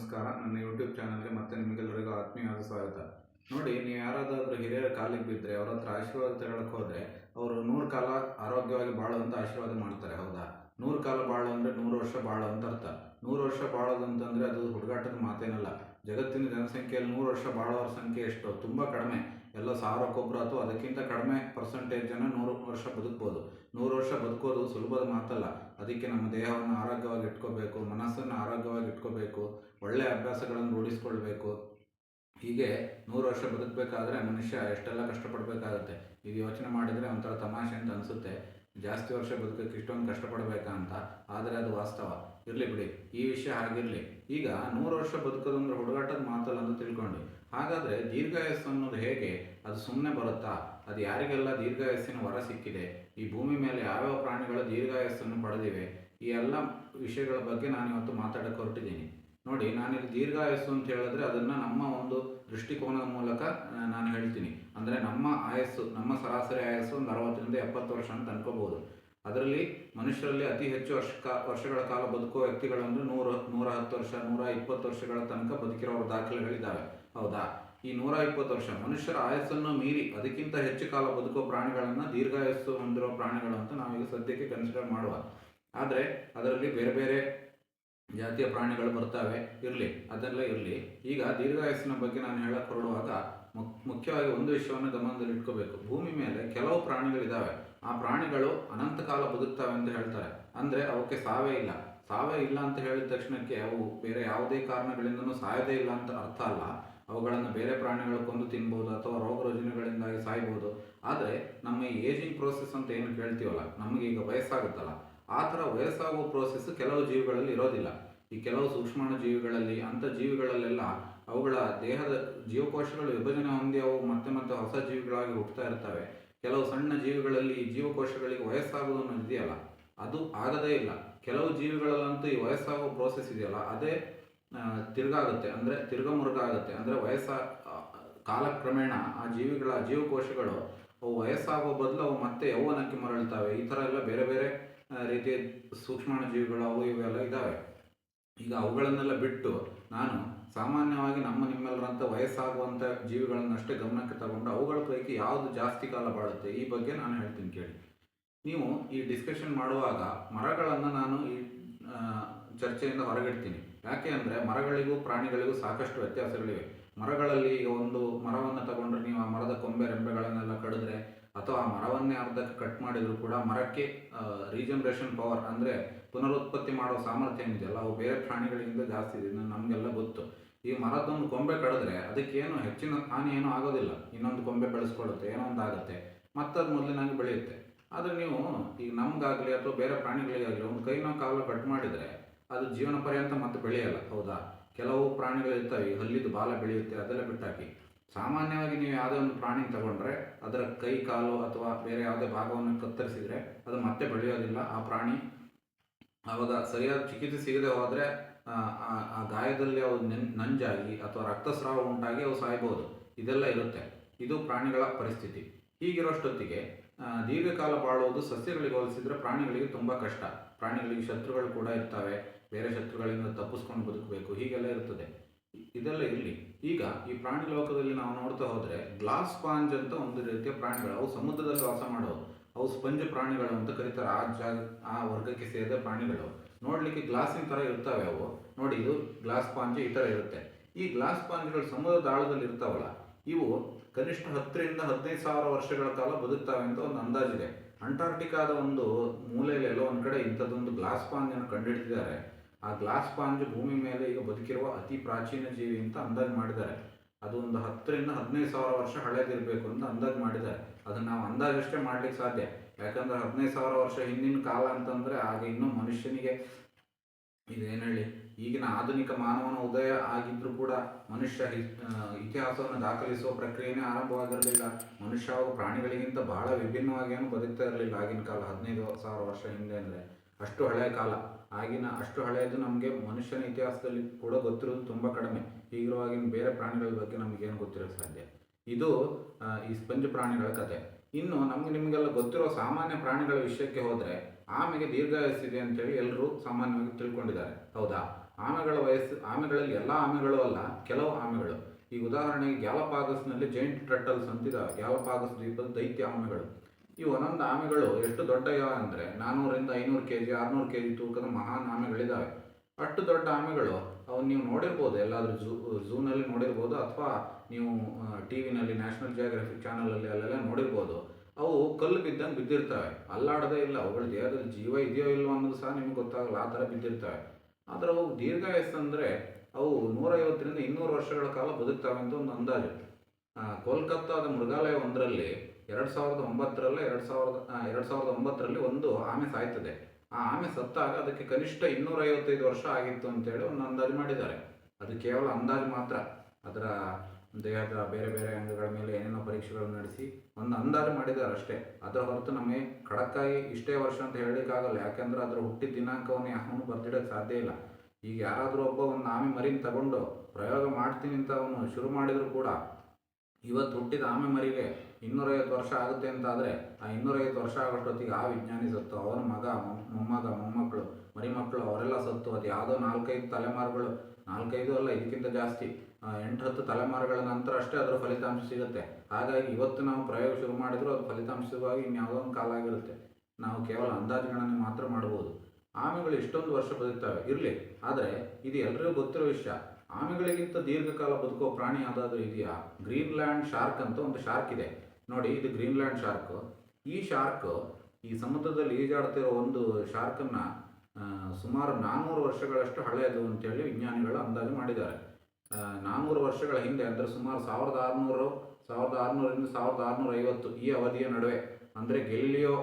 ನಮಸ್ಕಾರ. ನನ್ನ ಯೂಟ್ಯೂಬ್ ಚಾನಲ್ಗೆ ಮತ್ತೆ ನಿಮಗೆಲ್ಲರಿಗೂ ಆತ್ಮೀಯವಾದ ಸ್ವಾಗತ. ನೋಡಿ, ನೀವು ಯಾರಾದರೂ ಹಿರಿಯರ ಕಾಲಿಗೆ ಬಿದ್ದರೆ ಅವ್ರ ಹತ್ರ ಆಶೀರ್ವಾದ ತಗೊಳಕ್ಕೆ ಹೋದರೆ ಅವರು ನೂರು ಕಾಲ ಆರೋಗ್ಯವಾಗಿ ಬಾಳು ಅಂತ ಆಶೀರ್ವಾದ ಮಾಡ್ತಾರೆ, ಹೌದಾ? ನೂರು ಕಾಲ ಬಾಳು ಅಂದರೆ ನೂರು ವರ್ಷ ಬಾಳು ಅಂತ ಅರ್ಥ. ನೂರು ವರ್ಷ ಬಾಳೋದು ಅಂತಂದರೆ ಅದು ಹುಡುಗಾಟದ ಮಾತೇನಲ್ಲ. ಜಗತ್ತಿನ ಜನಸಂಖ್ಯೆಯಲ್ಲಿ ನೂರು ವರ್ಷ ಬಾಳೋರ ಸಂಖ್ಯೆ ಎಷ್ಟು? ತುಂಬ ಕಡಿಮೆ. ಎಲ್ಲ ಸಾವಿರಕ್ಕೊಬ್ಬರು ಅಥವಾ ಅದಕ್ಕಿಂತ ಕಡಿಮೆ ಪರ್ಸೆಂಟೇಜ್ ಜನ ನೂರು ವರ್ಷ ಬದುಕ್ಬೋದು. ನೂರು ವರ್ಷ ಬದುಕೋದು ಸುಲಭದ ಮಾತಲ್ಲ. ಅದಕ್ಕೆ ನಮ್ಮ ದೇಹವನ್ನು ಆರೋಗ್ಯವಾಗಿ ಇಟ್ಕೋಬೇಕು, ಮನಸ್ಸನ್ನು ಆರೋಗ್ಯವಾಗಿ ಇಟ್ಕೋಬೇಕು. ಒಳ್ಳೆಯ ಅಭ್ಯಾಸಗಳನ್ನು ರೂಢಿಸ್ಕೊಳ್ಬೇಕು. ಹೀಗೆ ನೂರು ವರ್ಷ ಬದುಕಬೇಕಾದ್ರೆ ಮನುಷ್ಯ ಎಷ್ಟೆಲ್ಲ ಕಷ್ಟಪಡಬೇಕಾಗುತ್ತೆ. ಇದು ಯೋಚನೆ ಮಾಡಿದರೆ ಒಂಥರ ತಮಾಷೆ ಅಂತ ಅನಿಸುತ್ತೆ. ಜಾಸ್ತಿ ವರ್ಷ ಬದುಕಕ್ಕೆ ಇಷ್ಟೊಂದು ಕಷ್ಟಪಡಬೇಕಾ ಅಂತ. ಆದರೆ ಅದು ವಾಸ್ತವ. ಇರಲಿ ಬಿಡಿ. ಈ ವಿಷಯ ಹಾಗಿರಲಿ. ಈಗ ನೂರು ವರ್ಷ ಬದುಕೋದಂದ್ರೆ ಹುಡುಗಾಟದ ಮಾತಲ್ಲ ಅಂತ ತಿಳ್ಕೊಂಡು ಹಾಗಾದರೆ ದೀರ್ಘಾಯಸ್ಸು ಅನ್ನೋದು ಹೇಗೆ? ಅದು ಸುಮ್ಮನೆ ಬರುತ್ತಾ? ಅದು ಯಾರಿಗೆಲ್ಲ ದೀರ್ಘಾಯಸ್ಸಿನ ವರ ಸಿಕ್ಕಿದೆ? ಈ ಭೂಮಿ ಮೇಲೆ ಯಾವ್ಯಾವ ಪ್ರಾಣಿಗಳು ದೀರ್ಘಾಯಸ್ಸನ್ನು ಪಡೆದಿವೆ? ಈ ಎಲ್ಲ ವಿಷಯಗಳ ಬಗ್ಗೆ ನಾನು ಇವತ್ತು ಮಾತಾಡಕ್ಕೆ ಹೊರಟಿದ್ದೀನಿ. ನೋಡಿ, ನಾನಿಲ್ಲಿ ದೀರ್ಘಾಯಸ್ಸು ಅಂತ ಹೇಳಿದ್ರೆ ಅದನ್ನು ನಮ್ಮ ಒಂದು ದೃಷ್ಟಿಕೋನದ ಮೂಲಕ ನಾನು ಹೇಳ್ತೀನಿ. ಅಂದರೆ ನಮ್ಮ ಆಯಸ್ಸು, ನಮ್ಮ ಸರಾಸರಿ ಆಯಸ್ಸು ಒಂದು ಅರವತ್ತರಿಂದ ಎಪ್ಪತ್ತು ವರ್ಷ ಅಂತ ಅನ್ಕೋಬಹುದು. ಅದರಲ್ಲಿ ಮನುಷ್ಯರಲ್ಲಿ ಅತಿ ಹೆಚ್ಚು ವರ್ಷ ವರ್ಷಗಳ ಕಾಲ ಬದುಕುವ ವ್ಯಕ್ತಿಗಳಂದ್ರೆ ನೂರ ನೂರ ಹತ್ತು ವರ್ಷ, ನೂರ ಇಪ್ಪತ್ತು ವರ್ಷಗಳ ತನಕ ಬದುಕಿರೋ ದಾಖಲೆಗಳಿದ್ದಾವೆ ಹೌದಾ? ಈ ನೂರ ಇಪ್ಪತ್ತು ವರ್ಷ ಮನುಷ್ಯರ ಆಯಸ್ಸನ್ನು ಮೀರಿ ಅದಕ್ಕಿಂತ ಹೆಚ್ಚು ಕಾಲ ಬದುಕುವ ಪ್ರಾಣಿಗಳನ್ನು ದೀರ್ಘಾಯಸ್ಸು ಹೊಂದಿರೋ ಪ್ರಾಣಿಗಳು ಅಂತ ನಾವೀಗ ಸದ್ಯಕ್ಕೆ ಕನ್ಸಿಡರ್ ಮಾಡುವ. ಆದರೆ ಅದರಲ್ಲಿ ಬೇರೆ ಬೇರೆ ಜಾತಿಯ ಪ್ರಾಣಿಗಳು ಬರ್ತವೆ, ಇರಲಿ, ಅದೆಲ್ಲ ಇರಲಿ. ಈಗ ದೀರ್ಘಾಯಸ್ಸಿನ ಬಗ್ಗೆ ನಾನು ಹೇಳಕ್ಕೆ ಹೊರಡುವಾಗ ಮುಖ್ಯವಾಗಿ ಒಂದು ವಿಷಯವನ್ನು ಗಮನದಲ್ಲಿ ಇಟ್ಕೋಬೇಕು. ಭೂಮಿ ಮೇಲೆ ಕೆಲವು ಪ್ರಾಣಿಗಳಿದ್ದಾವೆ ಆ ಪ್ರಾಣಿಗಳು ಅನಂತ ಕಾಲ ಬದುಕ್ತವೆ ಅಂತ ಹೇಳ್ತಾರೆ. ಅಂದರೆ ಅವಕ್ಕೆ ಸಾವೇ ಇಲ್ಲ. ಸಾವೇ ಇಲ್ಲ ಅಂತ ಹೇಳಿದ ತಕ್ಷಣಕ್ಕೆ ಅವು ಬೇರೆ ಯಾವುದೇ ಕಾರಣಗಳಿಂದನೂ ಸಾಯದೇ ಇಲ್ಲ ಅಂತ ಅರ್ಥ ಅಲ್ಲ. ಅವುಗಳನ್ನು ಬೇರೆ ಪ್ರಾಣಿಗಳು ಕೊಂದು ತಿನ್ಬೋದು ಅಥವಾ ರೋಗ ರುಜಿನಗಳಿಂದಾಗಿ ಸಾಯ್ಬೋದು. ಆದರೆ ನಮ್ಮ ಏಜಿಂಗ್ ಪ್ರೋಸೆಸ್ ಅಂತ ಏನು ಕೇಳ್ತೀವಲ್ಲ? ನಮಗೆ ಈಗ ವಯಸ್ಸಾಗುತ್ತಲ್ಲ. ಆ ಥರ ವಯಸ್ಸಾಗುವ ಪ್ರೋಸೆಸ್ ಕೆಲವು ಜೀವಿಗಳಲ್ಲಿ ಇರೋದಿಲ್ಲ. ಈ ಕೆಲವು ಸೂಕ್ಷ್ಮಾಣು ಜೀವಿಗಳಲ್ಲಿ, ಅಂಥ ಜೀವಿಗಳಲ್ಲೆಲ್ಲ ಅವುಗಳ ದೇಹದ ಜೀವಕೋಶಗಳು ವಿಭಜನೆ ಹೊಂದಿ ಅವು ಮತ್ತೆ ಮತ್ತೆ ಹೊಸ ಜೀವಿಗಳಾಗಿ ಹುಟ್ಟುತ್ತಾ ಇರ್ತವೆ ಕೆಲವು ಸಣ್ಣ ಜೀವಿಗಳಲ್ಲಿ ಈ ಜೀವಕೋಶಗಳಿಗೆ ವಯಸ್ಸಾಗೋದು ಇದೆಯಲ್ಲ? ಅದು ಆಗದೇ ಇಲ್ಲ. ಕೆಲವು ಜೀವಿಗಳಲ್ಲಂತೂ ಈ ವಯಸ್ಸಾಗೋ ಪ್ರೋಸೆಸ್ ಇದೆಯಲ್ಲ? ಅದೇ ತಿರ್ಗಾಗುತ್ತೆ. ಅಂದರೆ ತಿರ್ಗಮುರ್ಗ ಆಗುತ್ತೆ ಅಂದರೆ ವಯಸ್ಸ ಕಾಲಕ್ರಮೇಣ ಆ ಜೀವಿಗಳ ಜೀವಕೋಶಗಳು, ಅವು ವಯಸ್ಸಾಗೋ ಬದಲು ಅವು ಮತ್ತೆ ಯೌವನಕ್ಕೆ ಮರಳುತ್ತವೆ. ಈ ಥರ ಎಲ್ಲ ಬೇರೆ ಬೇರೆ ರೀತಿಯ ಸೂಕ್ಷ್ಮಾಣು ಜೀವಿಗಳು ಅವು ಇವೆಲ್ಲ ಇದ್ದಾವೆ ಈಗ ಅವುಗಳನ್ನೆಲ್ಲ ಬಿಟ್ಟು ನಾನು ಸಾಮಾನ್ಯವಾಗಿ ನಮ್ಮ ನಿಮ್ಮೆಲ್ಲರಂಥ ವಯಸ್ಸಾಗುವಂಥ ಜೀವಿಗಳನ್ನಷ್ಟೇ ಗಮನಕ್ಕೆ ತಗೊಂಡು ಅವುಗಳ ಪೈಕಿ ಯಾವುದು ಜಾಸ್ತಿ ಕಾಲ ಬಾಳುತ್ತೆ ಈ ಬಗ್ಗೆ ನಾನು ಹೇಳ್ತೀನಿ ಕೇಳಿ. ನೀವು ಈ ಡಿಸ್ಕಷನ್ ಮಾಡುವಾಗ ಮರಗಳನ್ನು ನಾನು ಈ ಚರ್ಚೆಯಿಂದ ಹೊರಗಿಡ್ತೀನಿ. ಯಾಕೆ ಅಂದರೆ ಮರಗಳಿಗೂ ಪ್ರಾಣಿಗಳಿಗೂ ಸಾಕಷ್ಟು ವ್ಯತ್ಯಾಸಗಳಿವೆ. ಮರಗಳಲ್ಲಿ ಈಗ ಒಂದು ಮರವನ್ನು ತಗೊಂಡ್ರೆ ನೀವು ಆ ಮರದ ಕೊಂಬೆ ರೆಂಬೆಗಳನ್ನೆಲ್ಲ ಕಡಿದ್ರೆ ಅಥವಾ ಆ ಮರವನ್ನೇ ಅರ್ಧಕ್ಕೆ ಕಟ್ ಮಾಡಿದರೂ ಕೂಡ ಮರಕ್ಕೆ ರೀಜನರೇಷನ್ ಪವರ್ ಅಂದರೆ ಪುನರುತ್ಪತ್ತಿ ಮಾಡೋ ಸಾಮರ್ಥ್ಯ ಏನಿದೆಯಲ್ಲ ಅವು ಬೇರೆ ಪ್ರಾಣಿಗಳಿಗಿಂತ ಜಾಸ್ತಿ ಇದೆ. ನಮಗೆಲ್ಲ ಗೊತ್ತು. ಈ ಮರದೊಂದು ಕೊಂಬೆ ಕಡಿದ್ರೆ ಅದಕ್ಕೇನು ಹೆಚ್ಚಿನ ಹಾನಿ ಏನೂ ಆಗೋದಿಲ್ಲ. ಇನ್ನೊಂದು ಕೊಂಬೆ ಬೆಳೆಸ್ಕೊಳ್ಳುತ್ತೆ ಏನೋ ಒಂದು ಆಗುತ್ತೆ. ಮತ್ತದು ಮೊದಲಿನಾಗಿ ಬೆಳೆಯುತ್ತೆ. ಆದರೆ ನೀವು ಈಗ ನಮಗಾಗಲಿ ಅಥವಾ ಬೇರೆ ಪ್ರಾಣಿಗಳಿಗಾಗಲಿ ಒಂದು ಕೈನೋ ಕಾಲು ಕಟ್ ಮಾಡಿದರೆ ಅದು ಜೀವನ ಪರ್ಯಂತ ಮತ್ತೆ ಬೆಳೆಯಲ್ಲ. ಹೌದಾ? ಕೆಲವು ಪ್ರಾಣಿಗಳು ಇರ್ತವೆ ಈ ಹಲ್ಲಿದ್ದು ಬಾಲ ಬೆಳೆಯುತ್ತೆ, ಅದೆಲ್ಲ ಬಿಟ್ಟಾಕಿ. ಸಾಮಾನ್ಯವಾಗಿ ನೀವು ಯಾವುದೇ ಒಂದು ಪ್ರಾಣಿ ತಗೊಂಡ್ರೆ, ಅದರ ಕೈ, ಕಾಲು ಅಥವಾ ಬೇರೆ ಯಾವುದೇ ಭಾಗವನ್ನು ಕತ್ತರಿಸಿದರೆ ಅದು ಮತ್ತೆ ಬೆಳೆಯೋದಿಲ್ಲ. ಆ ಪ್ರಾಣಿ ಆವಾಗ ಸರಿಯಾದ ಚಿಕಿತ್ಸೆ ಸಿಗದೆ ಹೋದರೆ, ಆ ಗಾಯದಲ್ಲಿ ಅವು ನಂಜಾಗಿ ಅಥವಾ ರಕ್ತಸ್ರಾವ ಉಂಟಾಗಿ ಅವು ಸಾಯ್ಬೋದು. ಇದೆಲ್ಲ ಇರುತ್ತೆ. ಇದು ಪ್ರಾಣಿಗಳ ಪರಿಸ್ಥಿತಿ. ಹೀಗಿರೋಷ್ಟೊತ್ತಿಗೆ ದೀರ್ಘಕಾಲ ಬಾಳುವುದು ಸಸ್ಯಗಳಿಗೆ ಹೋಲಿಸಿದರೆ ಪ್ರಾಣಿಗಳಿಗೆ ತುಂಬ ಕಷ್ಟ. ಪ್ರಾಣಿಗಳಿಗೆ ಶತ್ರುಗಳು ಕೂಡ ಇರ್ತವೆ. ಬೇರೆ ಶತ್ರುಗಳಿಂದ ತಪ್ಪಿಸ್ಕೊಂಡು ಬದುಕಬೇಕು. ಹೀಗೆಲ್ಲ ಇರ್ತದೆ. ಇದೆಲ್ಲ ಇರಲಿ. ಈಗ ಈ ಪ್ರಾಣಿ ಲೋಕದಲ್ಲಿ ನಾವು ನೋಡ್ತಾ ಹೋದರೆ ಗ್ಲಾಸ್ ಸ್ಪಾಂಜ್ ಅಂತ ಒಂದು ರೀತಿಯ ಪ್ರಾಣಿಗಳು, ಅವು ಸಮುದ್ರದಲ್ಲಿ ವಾಸ ಮಾಡೋವು ಅವು ಸ್ಪಂಜ್ ಪ್ರಾಣಿಗಳು ಅಂತ ಕರೀತಾರೆ. ಆ ಜಾಗ ಆ ವರ್ಗಕ್ಕೆ ಸೇರಿದ ಪ್ರಾಣಿಗಳು. ನೋಡಲಿಕ್ಕೆ ಗ್ಲಾಸಿನ ಥರ ಇರ್ತವೆ ಅವು. ನೋಡಿ, ಇದು ಗ್ಲಾಸ್ ಸ್ಪಾಂಜ್ ಈ ಥರ ಇರುತ್ತೆ. ಈ ಗ್ಲಾಸ್ ಸ್ಪಾಂಜ್ಗಳು ಸಮುದ್ರದ ಆಳದಲ್ಲಿ ಇರ್ತಾವಲ್ಲ, ಇವು ಕನಿಷ್ಠ ಹತ್ತರಿಂದ ಹದಿನೈದು ಸಾವಿರ ವರ್ಷಗಳ ಕಾಲ ಬದುಕ್ತಾವೆ ಅಂತ ಒಂದು ಅಂದಾಜಿದೆ. ಅಂಟಾರ್ಟಿಕಾದ ಒಂದು ಮೂಲೆಯಲ್ಲಿ ಎಲ್ಲೋ ಒಂದು ಕಡೆ ಇಂಥದ್ದೊಂದು ಗ್ಲಾಸ್ ಸ್ಪಾಂಜನ್ನು ಕಂಡುಹಿಡಿದಿದ್ದಾರೆ ಆ ಗ್ಲಾಸ್ ಸ್ಪಾಂಜ್ ಭೂಮಿ ಮೇಲೆ ಈಗ ಬದುಕಿರುವ ಅತಿ ಪ್ರಾಚೀನ ಜೀವಿ ಅಂತ ಅಂದಾಜು ಮಾಡಿದ್ದಾರೆ. ಅದು ಒಂದು ಹತ್ತರಿಂದ ಹದಿನೈದು ಸಾವಿರ ವರ್ಷ ಹಳೇದಿರಬೇಕು ಅಂತ ಅಂದಾಜು ಮಾಡಿದ್ದಾರೆ. ಅದನ್ನು ನಾವು ಅಂದಾಜಷ್ಟೇ ಮಾಡ್ಲಿಕ್ಕೆ ಸಾಧ್ಯ. ಯಾಕಂದ್ರೆ ಹದಿನೈದು ಸಾವಿರ ವರ್ಷ ಹಿಂದಿನ ಕಾಲ ಅಂತಂದ್ರೆ ಆಗ ಇನ್ನೂ ಮನುಷ್ಯನಿಗೆ ಇದೇನು ಹೇಳಿ, ಈಗಿನ ಆಧುನಿಕ ಮಾನವನ ಉದಯ ಆಗಿದ್ರೂ ಕೂಡ ಮನುಷ್ಯ ಇತಿಹಾಸವನ್ನು ದಾಖಲಿಸುವ ಪ್ರಕ್ರಿಯೆನೇ ಆರಂಭವಾಗಿರಲಿಲ್ಲ. ಮನುಷ್ಯ ಹಾಗೂ ಪ್ರಾಣಿಗಳಿಗಿಂತ ಬಹಳ ವಿಭಿನ್ನವಾಗಿ ಏನು ಬದುಕ್ತಾ ಇರಲಿಲ್ಲ ಆಗಿನ ಕಾಲ ಹದಿನೈದು ಸಾವಿರ ವರ್ಷ ಹಿಂದೆ ಅಂದರೆ. ಅಷ್ಟು ಹಳೆಯ ಕಾಲ. ಆಗಿನ ಅಷ್ಟು ಹಳೆಯದು ನಮಗೆ ಮನುಷ್ಯನ ಇತಿಹಾಸದಲ್ಲಿ ಕೂಡ ಗೊತ್ತಿರೋದು ತುಂಬ ಕಡಿಮೆ. ಈಗಿರುವಾಗಿನ ಬೇರೆ ಪ್ರಾಣಿಗಳ ಬಗ್ಗೆ ನಮಗೇನು ಗೊತ್ತಿರೋ ಸಾಧ್ಯ? ಇದು ಈ ಸ್ಪಂಜ್ ಪ್ರಾಣಿಗಳ ಕತೆ. ಇನ್ನು ನಮ್ಗೆ ನಿಮಗೆಲ್ಲ ಗೊತ್ತಿರೋ ಸಾಮಾನ್ಯ ಪ್ರಾಣಿಗಳ ವಿಷಯಕ್ಕೆ ಹೋದರೆ ಆಮೆಗೆ ದೀರ್ಘಾಯಸ್ಸಿದೆ ಅಂತೇಳಿ ಎಲ್ಲರೂ ಸಾಮಾನ್ಯವಾಗಿ ತಿಳ್ಕೊಂಡಿದ್ದಾರೆ. ಹೌದಾ? ಆಮೆಗಳ ವಯಸ್ಸು, ಆಮೆಗಳಲ್ಲಿ ಎಲ್ಲ ಆಮೆಗಳು ಅಲ್ಲ, ಕೆಲವು ಆಮೆಗಳು. ಈ ಉದಾಹರಣೆಗೆ ಗ್ಯಾಲಪಾಗಸ್ನಲ್ಲಿ ಜೈಂಟ್ ಟ್ರಟಲ್ಸ್ ಅಂತಿದ್ದಾವೆ ಗ್ಯಾಲಪಾಗಸ್ ದ್ವೀಪದ ದೈತ್ಯ ಆಮೆಗಳು. ಈ ಒಂದೊಂದು ಆಮೆಗಳು ಎಷ್ಟು ದೊಡ್ಡ ಇವೆ ಅಂದರೆ ನಾನ್ನೂರಿಂದ ಐನೂರು ಕೆ ಜಿ ಆರುನೂರು ಕೆ ಜಿ ತೂಕದ ಮಹಾನ್ ಆಮೆಗಳಿದ್ದಾವೆ ಅಷ್ಟು ದೊಡ್ಡ ಆಮೆಗಳು ಅವನ್ನ ನೀವು ನೋಡಿರ್ಬೋದು, ಎಲ್ಲಾದರೂ ಝೂ, ಝೂನಲ್ಲಿ ನೋಡಿರ್ಬೋದು ಅಥವಾ ನೀವು ಟಿ ವಿನಲ್ಲಿ, ನ್ಯಾಷನಲ್ ಜಿಯೋಗ್ರಫಿಕ್ ಚಾನಲಲ್ಲಿ ಅಲ್ಲೆಲ್ಲ ನೋಡಿರ್ಬೋದು. ಅವು ಕಲ್ಲು ಬಿದ್ದಂಗೆ ಬಿದ್ದಿರ್ತವೆ. ಅಲ್ಲಾಡದೇ ಇಲ್ಲ. ಅವುಗಳ ದೇಹದಲ್ಲಿ ಜೀವ ಇದೆಯೋ ಇಲ್ವೋ ಅನ್ನೋದು ಸಹ ನಿಮ್ಗೆ ಗೊತ್ತಾಗಲ್ಲ. ಆ ಥರ ಬಿದ್ದಿರ್ತವೆ. ಆದರೆ ಅವು ದೀರ್ಘಾಯಸ್ಸು ಅಂದರೆ ಅವು ನೂರೈವತ್ತರಿಂದ ಇನ್ನೂರು ವರ್ಷಗಳ ಕಾಲ ಬದುಕ್ತವೆ ಅಂತ ಒಂದು ಅಂದಾಜು. ಕೋಲ್ಕತ್ತಾದ ಮೃಗಾಲಯ ಒಂದರಲ್ಲಿ ಎರಡು ಸಾವಿರದ ಒಂಬತ್ತರಲ್ಲೇ ಎರಡು ಸಾವಿರದ ಎರಡು ಸಾವಿರದ ಒಂಬತ್ತರಲ್ಲಿ ಒಂದು ಆಮೆ ಸಾಯ್ತದೆ. ಆ ಆಮೆ ಸತ್ತಾಗ ಅದಕ್ಕೆ ಕನಿಷ್ಠ ಇನ್ನೂರೈವತ್ತೈದು ವರ್ಷ ಆಗಿತ್ತು ಅಂತೇಳಿ ಒಂದು ಅಂದಾಜು ಮಾಡಿದ್ದಾರೆ. ಅದು ಕೇವಲ ಅಂದಾಜು ಮಾತ್ರ. ಅದರ ದೇಹದ ಬೇರೆ ಬೇರೆ ಅಂಗಗಳ ಮೇಲೆ ಏನೇನೋ ಪರೀಕ್ಷೆಗಳನ್ನು ನಡೆಸಿ ಒಂದು ಅಂದಾಜು ಮಾಡಿದ್ದಾರೆ ಅಷ್ಟೇ. ಅದರ ಹೊರತು ನಮಗೆ ಖಡಕ್ಕಾಗಿ ಇಷ್ಟೇ ವರ್ಷ ಅಂತ ಹೇಳಲಿಕ್ಕಾಗಲ್ಲ. ಯಾಕೆಂದ್ರೆ ಅದರ ಹುಟ್ಟಿದ ದಿನಾಂಕವನ್ನು ಯಾವನು ಬರ್ದಿಡೋಕ್ಕೆ ಸಾಧ್ಯ ಇಲ್ಲ. ಈಗ ಯಾರಾದರೂ ಒಬ್ಬ ಒಂದು ಆಮೆ ಮರಿನ ತಗೊಂಡು ಪ್ರಯೋಗ ಮಾಡ್ತೀನಿ ಅಂತ ಅವನು ಶುರು ಮಾಡಿದರೂ ಕೂಡ ಇವತ್ತು ಹುಟ್ಟಿದ ಆಮೆ ಮರಿಗೆ ಇನ್ನೂರೈವತ್ತು ವರ್ಷ ಆಗುತ್ತೆ ಅಂತ ಆದರೆ ಆ ಇನ್ನೂರೈವತ್ತು ವರ್ಷ ಆಗೋಷ್ಟೊತ್ತಿಗೆ ಆ ವಿಜ್ಞಾನಿ ಸತ್ತು, ಅವನ ಮಗ, ಮೊಮ್- ಮೊಮ್ಮಗ, ಮೊಮ್ಮಕ್ಕಳು ಮರಿಮಕ್ಕಳು ಅವರೆಲ್ಲ ಸತ್ತು. ಅದು ಯಾವುದೋ ನಾಲ್ಕೈದು ತಲೆಮಾರುಗಳು, ನಾಲ್ಕೈದು ಅಲ್ಲ, ಇದಕ್ಕಿಂತ ಜಾಸ್ತಿ ಎಂಟು ಹತ್ತು ತಲೆಮಾರುಗಳ ನಂತರ ಅಷ್ಟೇ ಅದರ ಫಲಿತಾಂಶ ಸಿಗುತ್ತೆ. ಹಾಗಾಗಿ ಇವತ್ತು ನಾವು ಪ್ರಯೋಗ ಶುರು ಮಾಡಿದರೂ ಅದು ಫಲಿತಾಂಶವಾಗಿ ಇನ್ಯಾವುದೋ ಒಂದು ಕಾಲ ಆಗಿರುತ್ತೆ. ನಾವು ಕೇವಲ ಅಂದಾಜುಗಳನ್ನು ಮಾತ್ರ ಮಾಡ್ಬೋದು. ಆಮೆಗಳು ಇಷ್ಟೊಂದು ವರ್ಷ ಬದುಕ್ತವೆ. ಇರಲಿ. ಆದರೆ ಇದು ಎಲ್ಲರಿಗೂ ಗೊತ್ತಿರೋ ವಿಷಯ. ಆಮೆಗಳಿಗಿಂತ ದೀರ್ಘಕಾಲ ಬದುಕೋ ಪ್ರಾಣಿ ಯಾವುದಾದ್ರೂ ಇದೆಯಾ? ಗ್ರೀನ್ಲ್ಯಾಂಡ್ ಶಾರ್ಕ್ ಅಂತ ಒಂದು ಶಾರ್ಕ್ ಇದೆ. ನೋಡಿ, ಇದು ಗ್ರೀನ್ಲ್ಯಾಂಡ್ ಶಾರ್ಕ್. ಈ ಶಾರ್ಕ್ ಈ ಸಮುದ್ರದಲ್ಲಿ ಈಜಾಡ್ತಿರೋ ಒಂದು ಶಾರ್ಕನ್ನು ಸುಮಾರು ನಾನ್ನೂರು ವರ್ಷಗಳಷ್ಟು ಹಳೆಯದು ಅಂತೇಳಿ ವಿಜ್ಞಾನಿಗಳು ಅಂದಾಜು ಮಾಡಿದ್ದಾರೆ. ನಾನ್ನೂರು ವರ್ಷಗಳ ಹಿಂದೆ, ಅಂದರೆ ಸುಮಾರು ಸಾವಿರದ ಆರುನೂರು, ಸಾವಿರದ ಆರುನೂರಿಂದ ಸಾವಿರದ ಆರುನೂರ ಐವತ್ತು ಈ ಅವಧಿಯ ನಡುವೆ, ಅಂದರೆ ಗೆಲಿಲಿಯೋ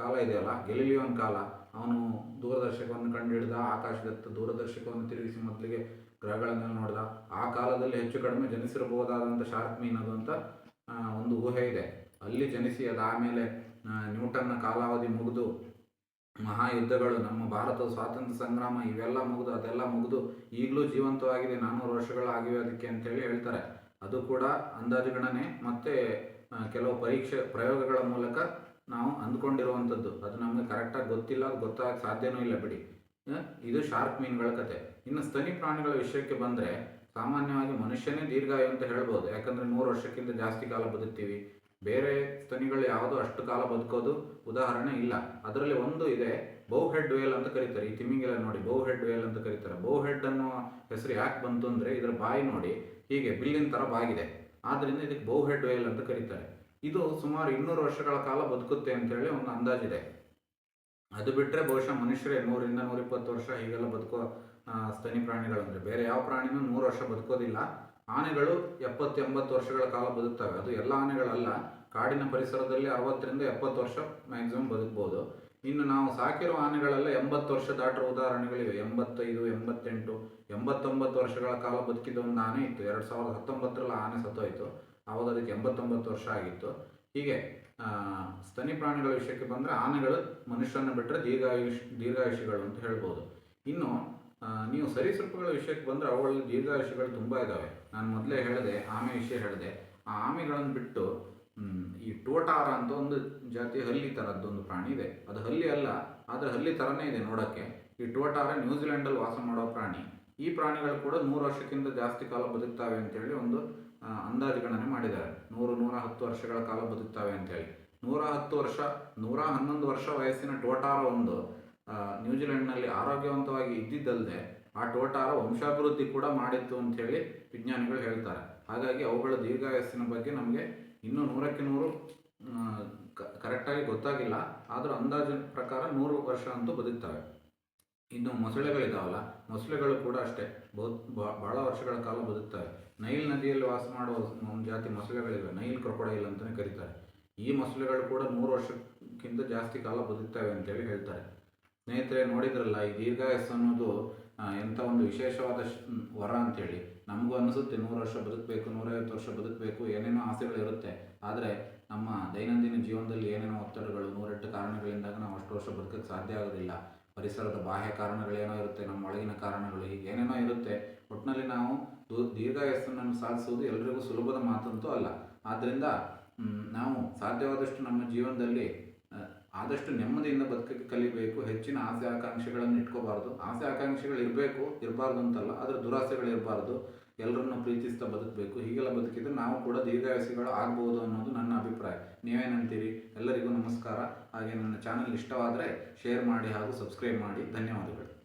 ಕಾಲ ಇದೆಯಲ್ಲ, ಗೆಲಿಲಿಯೋನ್ ಕಾಲ, ಅವನು ದೂರದರ್ಶಕವನ್ನು ಕಂಡುಹಿಡಿದ ಆಕಾಶದತ್ತ ದೂರದರ್ಶಕವನ್ನು ತಿರುಗಿಸಿ ಮೊದಲಿಗೆ ಗ್ರಹಗಳನ್ನೆಲ್ಲ ನೋಡಿದ, ಆ ಕಾಲದಲ್ಲಿ ಹೆಚ್ಚು ಕಡಿಮೆ ಜನಿಸಿರಬಹುದಾದಂಥ ಶಾರ್ಕ್ ಮೀನ್ ಅದು ಅಂತ ಒಂದು ಊಹೆ ಇದೆ. ಅಲ್ಲಿ ಜನಿಸಿ ಅದಾದಮೇಲೆ ನ್ಯೂಟನ್ನ ಕಾಲಾವಧಿ ಮುಗಿದು, ಮಹಾಯುದ್ಧಗಳು, ನಮ್ಮ ಭಾರತದ ಸ್ವಾತಂತ್ರ್ಯ ಸಂಗ್ರಾಮ ಇವೆಲ್ಲ ಮುಗಿದು, ಅದೆಲ್ಲ ಮುಗಿದು, ಈಗಲೂ ಜೀವಂತವಾಗಿದೆ ನಾನ್ನೂರು ವರ್ಷಗಳಾಗಿವೆ ಅದಕ್ಕೆ ಅಂತೇಳಿ ಹೇಳ್ತಾರೆ. ಅದು ಕೂಡ ಅಂದಾಜು ಗಣನೆ ಮತ್ತು ಕೆಲವು ಪರೀಕ್ಷೆ, ಪ್ರಯೋಗಗಳ ಮೂಲಕ ನಾವು ಅಂದ್ಕೊಂಡಿರುವಂಥದ್ದು. ಅದು ನಮಗೆ ಕರೆಕ್ಟಾಗಿ ಗೊತ್ತಿಲ್ಲ, ಅದು ಗೊತ್ತಾಗಕ್ಕೆ ಸಾಧ್ಯನೂ ಇಲ್ಲ ಬಿಡಿ. ಇದು ಶಾರ್ಕ್ ಮೀನುಗಳ ಕತೆ. ಇನ್ನು ಸ್ತನಿ ಪ್ರಾಣಿಗಳ ವಿಷಯಕ್ಕೆ ಬಂದರೆ ಸಾಮಾನ್ಯವಾಗಿ ಮನುಷ್ಯನೇ ದೀರ್ಘಾಯು ಅಂತ ಹೇಳ್ಬೋದು. ಯಾಕಂದರೆ ನೂರು ವರ್ಷಕ್ಕಿಂತ ಜಾಸ್ತಿ ಕಾಲ ಬದುಕ್ತೀವಿ. ಬೇರೆ ಸ್ತನಿಗಳು ಯಾವುದು ಅಷ್ಟು ಕಾಲ ಬದುಕೋದು ಉದಾಹರಣೆ ಇಲ್ಲ. ಅದರಲ್ಲಿ ಒಂದು ಇದೆ ಬೌ ಹೆಡ್ ವೇಲ್ ಅಂತ ಕರೀತಾರೆ. ಈ ತಿಮ್ಮಿಗೆಲ್ಲ ನೋಡಿ ಬೌ ಹೆಡ್ ವೇಲ್ ಅಂತ ಕರೀತಾರೆ. ಬೌ ಹೆಡ್ ಅನ್ನೋ ಹೆಸರು ಯಾಕೆ ಬಂತು ಅಂದರೆ ಇದರ ಬಾಯಿ ನೋಡಿ, ಹೀಗೆ ಬಿಲ್ಲಿನ ಥರ ಬಾಗಿದೆ. ಆದ್ದರಿಂದ ಇದಕ್ಕೆ ಬೌ ಹೆಡ್ ವೇಲ್ ಅಂತ ಕರೀತಾರೆ. ಇದು ಸುಮಾರು ಇನ್ನೂರು ವರ್ಷಗಳ ಕಾಲ ಬದುಕುತ್ತೆ ಅಂತೇಳಿ ಒಂದು ಅಂದಾಜಿದೆ. ಅದು ಬಿಟ್ಟರೆ ಬಹುಶಃ ಮನುಷ್ಯರೇ ನೂರಿಂದ ನೂರಿಪ್ಪತ್ತು ವರ್ಷ ಹೀಗೆಲ್ಲ ಬದುಕೋ ಸ್ತನಿ ಪ್ರಾಣಿಗಳಂದರೆ. ಬೇರೆ ಯಾವ ಪ್ರಾಣಿನೂ ನೂರು ವರ್ಷ ಬದುಕೋದಿಲ್ಲ. ಆನೆಗಳು ಎಪ್ಪತ್ತು ಎಂಬತ್ತು ವರ್ಷಗಳ ಕಾಲ ಬದುಕ್ತವೆ. ಅದು ಎಲ್ಲ ಆನೆಗಳಲ್ಲ. ಕಾಡಿನ ಪರಿಸರದಲ್ಲಿ ಅರವತ್ತರಿಂದ ಎಪ್ಪತ್ತು ವರ್ಷ ಮ್ಯಾಕ್ಸಿಮಮ್ ಬದುಕ್ಬೋದು. ಇನ್ನು ನಾವು ಸಾಕಿರೋ ಆನೆಗಳೆಲ್ಲ ಎಂಬತ್ತು ವರ್ಷ ದಾಟಿರೋ ಉದಾಹರಣೆಗಳಿವೆ. ಎಂಬತ್ತೈದು, ಎಂಬತ್ತೆಂಟು, ಎಂಬತ್ತೊಂಬತ್ತು ವರ್ಷಗಳ ಕಾಲ ಬದುಕಿದ ಒಂದು ಆನೆ ಇತ್ತು. ಎರಡು ಸಾವಿರದ ಹತ್ತೊಂಬತ್ತರಲ್ಲಿ ಆನೆ ಸತ್ತೋಯಿತು. ಆವಾಗ ಅದಕ್ಕೆ ಎಂಬತ್ತೊಂಬತ್ತು ವರ್ಷ ಆಗಿತ್ತು. ಹೀಗೆ ಸ್ತನಿ ಪ್ರಾಣಿಗಳ ವಿಷಯಕ್ಕೆ ಬಂದರೆ ಆನೆಗಳು ಮನುಷ್ಯನ ಬಿಟ್ಟರೆ ದೀರ್ಘಾಯುಷ್, ದೀರ್ಘಾಯುಷಿಗಳು ಅಂತ ಹೇಳ್ಬೋದು. ಇನ್ನು ನೀವು ಸರೀಸೃಪಗಳ ವಿಷಯಕ್ಕೆ ಬಂದರೆ ಅವುಗಳಲ್ಲಿ ದೀರ್ಘಾಯುಷಿಗಳು ತುಂಬ ಇದ್ದಾವೆ ನಾನು ಮೊದಲೇ ಹೇಳಿದೆ, ಆಮೆ ವಿಷಯ ಹೇಳಿದೆ. ಆ ಆಮೆಗಳನ್ನು ಬಿಟ್ಟು ಈ ಟೋಟಾರ ಅಂತ ಒಂದು ಜಾತಿ ಹಲ್ಲಿ ಥರದ್ದೊಂದು ಪ್ರಾಣಿ ಇದೆ. ಅದು ಹಲ್ಲಿ ಅಲ್ಲ, ಆದರೆ ಹಲ್ಲಿ ಥರನೇ ಇದೆ ನೋಡೋಕ್ಕೆ. ಈ ಟೋಟಾರ ನ್ಯೂಜಿಲೆಂಡಲ್ಲಿ ವಾಸ ಮಾಡೋ ಪ್ರಾಣಿ. ಈ ಪ್ರಾಣಿಗಳು ಕೂಡ ನೂರು ವರ್ಷಕ್ಕಿಂತ ಜಾಸ್ತಿ ಕಾಲ ಬದುಕ್ತಾವೆ ಅಂತೇಳಿ ಒಂದು ಆ, ಅಂದಾಜು ಗಣನೆ ಮಾಡಿದ್ದಾರೆ. ನೂರು ನೂರ ಹತ್ತು ವರ್ಷಗಳ ಕಾಲ ಬದುಕ್ತಾವೆ ಅಂತೇಳಿ. ನೂರ ಹತ್ತು ವರ್ಷ ನೂರ ಹನ್ನೊಂದು ವರ್ಷ ವಯಸ್ಸಿನ ಟೋಟಾರ ಒಂದು ನ್ಯೂಜಿಲೆಂಡ್ ನ್ಯೂಜಿಲೆಂಡ್ನಲ್ಲಿ ಆರೋಗ್ಯವಂತವಾಗಿ ಇದ್ದಿದ್ದಲ್ಲದೆ ಆ ಟೋಟಾರ ವಂಶಾಭಿವೃದ್ಧಿ ಕೂಡ ಮಾಡಿತ್ತು ಅಂತೇಳಿ ವಿಜ್ಞಾನಿಗಳು ಹೇಳ್ತಾರೆ. ಹಾಗಾಗಿ ಅವುಗಳ ದೀರ್ಘಾಯಸ್ಸಿನ ಬಗ್ಗೆ ನಮಗೆ ಇನ್ನೂ ನೂರಕ್ಕೆ ನೂರು ಕರೆಕ್ಟಾಗಿ ಗೊತ್ತಾಗಿಲ್ಲ. ಆದರೂ ಅಂದಾಜಿನ ಪ್ರಕಾರ ನೂರು ವರ್ಷ ಅಂತೂ ಬದುಕ್ತವೆ. ಇನ್ನು ಮೊಸಳೆಗಳಿದಾವಲ್ಲ ಮೊಸಳೆಗಳು ಕೂಡ ಅಷ್ಟೇ. ಬಹು ಭಾಳ ವರ್ಷಗಳ ಕಾಲ ಬದುಕ್ತವೆ. ನೈಲ್ ನದಿಯಲ್ಲಿ ವಾಸ ಮಾಡುವ ಒಂದು ಜಾತಿ ಮೊಸಳೆಗಳಿವೆ. ನೈಲ್ ಕ್ರೊಕೊಡೈಲ್ ಅಂತಲೇ ಕರೀತಾರೆ. ಈ ಮೊಸಳೆಗಳು ಕೂಡ ನೂರು ವರ್ಷಕ್ಕಿಂತ ಜಾಸ್ತಿ ಕಾಲ ಬದುಕ್ತವೆ ಅಂತೇಳಿ ಹೇಳ್ತಾರೆ. ಸ್ನೇಹಿತರೆ, ನೋಡಿದ್ರಲ್ಲ, ಈ ದೀರ್ಘಾಯಸ್ಸು ಅನ್ನೋದು ಎಂಥ ಒಂದು ವಿಶೇಷವಾದ ವರ ಅಂತೇಳಿ. ನಮಗೂ ಅನಿಸುತ್ತೆ, ನೂರು ವರ್ಷ ಬದುಕಬೇಕು, ನೂರೈವತ್ತು ವರ್ಷ ಬದುಕಬೇಕು, ಏನೇನೋ ಆಸೆಗಳಿರುತ್ತೆ ಆದರೆ ನಮ್ಮ ದೈನಂದಿನ ಜೀವನದಲ್ಲಿ ಏನೇನೋ ಒತ್ತಡಗಳು, ನೂರೆಂಟು ಕಾರಣಗಳಿಂದಾಗ ನಾವು ಅಷ್ಟು ವರ್ಷ ಬದುಕಕ್ಕೆ ಸಾಧ್ಯ ಆಗೋದಿಲ್ಲ. ಪರಿಸರದ ಬಾಹ್ಯ ಕಾರಣಗಳೇನೋ ಇರುತ್ತೆ, ನಮ್ಮ ಒಳಗಿನ ಕಾರಣಗಳು ಹೀಗೆ ಏನೇನೋ ಇರುತ್ತೆ. ಒಟ್ಟಿನಲ್ಲಿ ನಾವು ದೀರ್ಘಾಯಸ್ಸನ್ನು ಸಾಧಿಸುವುದು ಎಲ್ರಿಗೂ ಸುಲಭದ ಮಾತಂತೂ ಅಲ್ಲ. ಆದ್ದರಿಂದ ನಾವು ಸಾಧ್ಯವಾದಷ್ಟು ನಮ್ಮ ಜೀವನದಲ್ಲಿ ಆದಷ್ಟು ನೆಮ್ಮದಿಯಿಂದ ಬದುಕಕ್ಕೆ ಕಲಿಬೇಕು, ಹೆಚ್ಚಿನ ಆಸೆ ಆಕಾಂಕ್ಷೆಗಳನ್ನು ಇಟ್ಕೋಬಾರ್ದು. ಆಸೆ ಆಕಾಂಕ್ಷೆಗಳು ಇರಬೇಕು ಇರಬಾರ್ದು ಅಂತಲ್ಲ, ಆದರೆ ದುರಾಸೆಗಳು ಇರಬಾರ್ದು ಎಲ್ಲರನ್ನು ಪ್ರೀತಿಸ್ತಾ ಬದುಕಬೇಕು, ಹೀಗೆಲ್ಲ ಬದುಕಿದ್ರೆ ನಾವು ಕೂಡ ದೀರ್ಘಾಯಸಿಗಳು ಆಗ್ಬೋದು ಅನ್ನೋದು ನನ್ನ ಅಭಿಪ್ರಾಯ. ನೀವೇನಂತೀರಿ? ಎಲ್ಲರಿಗೂ ನಮಸ್ಕಾರ. ಹಾಗೆ ನನ್ನ ಚಾನಲ್ ಇಷ್ಟವಾದರೆ ಶೇರ್ ಮಾಡಿ ಹಾಗೂ ಸಬ್ಸ್ಕ್ರೈಬ್ ಮಾಡಿ. ಧನ್ಯವಾದಗಳು.